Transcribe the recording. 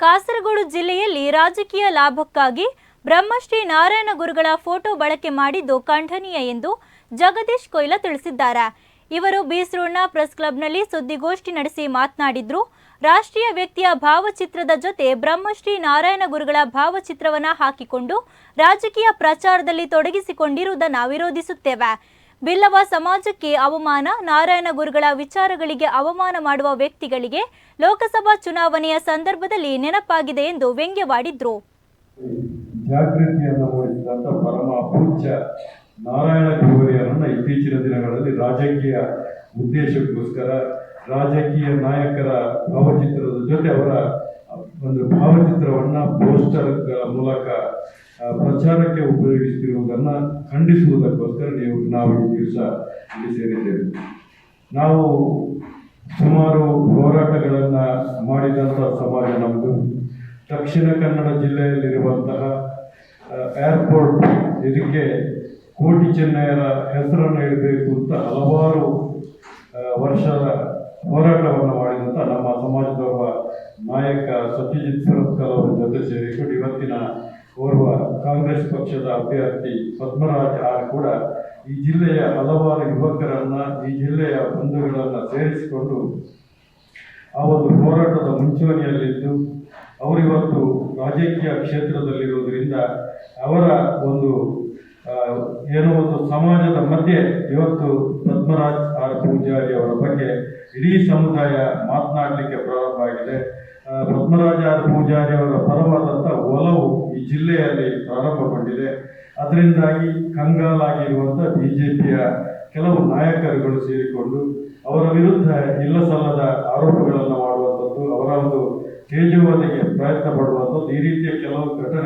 ಕಾಸರಗೋಡು ಜಿಲ್ಲೆಯಲ್ಲಿ ರಾಜಕೀಯ ಲಾಭಕ್ಕಾಗಿ ಬ್ರಹ್ಮಶ್ರೀ ನಾರಾಯಣ ಗುರುಗಳ ಫೋಟೋ ಬಳಕೆ ಮಾಡಿದ್ದು ಖಂಡನೀಯ ಎಂದು ಜಗದೀಶ್ ಕೊಯ್ಲ ತಿಳಿಸಿದ್ದಾರೆ. ಇವರು ಬೀಸ್ರೋಡ್ನ ಪ್ರೆಸ್ ಕ್ಲಬ್ನಲ್ಲಿ ಸುದ್ದಿಗೋಷ್ಠಿ ನಡೆಸಿ ಮಾತನಾಡಿದ್ರು. ರಾಷ್ಟ್ರೀಯ ವ್ಯಕ್ತಿಯ ಭಾವಚಿತ್ರದ ಜೊತೆ ಬ್ರಹ್ಮಶ್ರೀ ನಾರಾಯಣ ಗುರುಗಳ ಭಾವಚಿತ್ರವನ್ನ ಹಾಕಿಕೊಂಡು ರಾಜಕೀಯ ಪ್ರಚಾರದಲ್ಲಿ ತೊಡಗಿಸಿಕೊಂಡಿರುವುದನ್ನು ವಿರೋಧಿಸುತ್ತೇವೆ. ಬಿಲ್ಲವ ಸಮಾಜಕ್ಕೆ ಅವಮಾನ, ನಾರಾಯಣ ಗುರುಗಳ ವಿಚಾರಗಳಿಗೆ ಅವಮಾನ ಮಾಡುವ ವ್ಯಕ್ತಿಗಳಿಗೆ ಲೋಕಸಭಾ ಚುನಾವಣೆಯ ಸಂದರ್ಭದಲ್ಲಿ ನೆನಪಾಗಿದೆ ಎಂದು ವ್ಯಂಗ್ಯವಾಡಿದ್ರು. ಜಾಗೃತಿಯನ್ನು ನಾರಾಯಣ ಗುರುವರಿಯರನ್ನ ಇತ್ತೀಚಿನ ದಿನಗಳಲ್ಲಿ ರಾಜಕೀಯ ಉದ್ದೇಶಕ್ಕೋಸ್ಕರ ರಾಜಕೀಯ ನಾಯಕರ ಭಾವಚಿತ್ರದ ಜೊತೆ ಅವರ ಒಂದು ಭಾವಚಿತ್ರವನ್ನ ಪೋಸ್ಟರ್ ಮೂಲಕ ಪ್ರಚಾರಕ್ಕೆ ಉಪಯೋಗಿಸುತ್ತಿರುವುದನ್ನು ಖಂಡಿಸುವುದಕ್ಕೋಸ್ಕರ ನೀವು ನಾವು ಈ ದಿವಸ ಇಲ್ಲಿ ಸೇರಿದ್ದೇವೆ. ನಾವು ಸುಮಾರು ಹೋರಾಟಗಳನ್ನು ಮಾಡಿದಂಥ ಸಮಾಜ ನಮ್ಮದು ದಕ್ಷಿಣ ಕನ್ನಡ ಜಿಲ್ಲೆಯಲ್ಲಿರುವಂತಹ ಏರ್ಪೋರ್ಟ್ ಇದಕ್ಕೆ ಕೋಟಿ ಚೆನ್ನಯರ ಹೆಸರನ್ನು ಇಡಬೇಕು ಅಂತ ಹಲವಾರು ವರ್ಷದ ಹೋರಾಟವನ್ನು ಮಾಡಿದಂಥ ನಮ್ಮ ಸಮಾಜದೊಬ್ಬ ನಾಯಕ ಸತ್ಯಜಿತ್ ಸರತ್ಕಲ್ ಅವರ ಜೊತೆ ಸೇರಿಕೊಂಡು ಇವತ್ತಿನ ಓರ್ವ ಕಾಂಗ್ರೆಸ್ ಪಕ್ಷದ ಅಭ್ಯರ್ಥಿ ಪದ್ಮರಾಜ್ ಆರ್ ಕೂಡ ಈ ಜಿಲ್ಲೆಯ ಹಲವಾರು ಯುವಕರನ್ನ, ಈ ಜಿಲ್ಲೆಯ ಬಂಧುಗಳನ್ನು ಸೇರಿಸಿಕೊಂಡು ಆ ಒಂದು ಹೋರಾಟದ ಮುಂಚೂಣಿಯಲ್ಲಿದ್ದು, ಅವರಿವತ್ತು ರಾಜಕೀಯ ಕ್ಷೇತ್ರದಲ್ಲಿರುವುದರಿಂದ ಅವರ ಒಂದು ಏನೋ ಒಂದು ಸಮಾಜದ ಮಧ್ಯೆ ಇವತ್ತು ಪದ್ಮರಾಜ್ ಆರ್ ಪೂಜಾರಿ ಅವರ ಬಗ್ಗೆ ಇಡೀ ಸಮುದಾಯ ಮಾತನಾಡಲಿಕ್ಕೆ ಪ್ರಾರಂಭ ಆಗಿದೆ. ಪದ್ಮರಾಜ ಆರ್ ಪೂಜಾರಿ ಅವರ ಪರವಾದಂಥ ಒಲವು ಜಿಲ್ಲೆಯಲ್ಲಿ ಪ್ರಾರಂಭಗೊಂಡಿದೆ. ಅದರಿಂದಾಗಿ ಕಂಗಾಲಾಗಿರುವಂಥ ಬಿಜೆಪಿಯ ಕೆಲವು ನಾಯಕರುಗಳು ಸೇರಿಕೊಂಡು ಅವರ ವಿರುದ್ಧ ಇಲ್ಲ ಸಲ್ಲದ ಆರೋಪಗಳನ್ನು ಮಾಡುವಂಥದ್ದು, ಅವರ ಒಂದು ತೇಜುವತೆಗೆ ಪ್ರಯತ್ನ ಪಡುವಂಥದ್ದು ಈ ರೀತಿಯ ಕೆಲವು ಘಟನೆ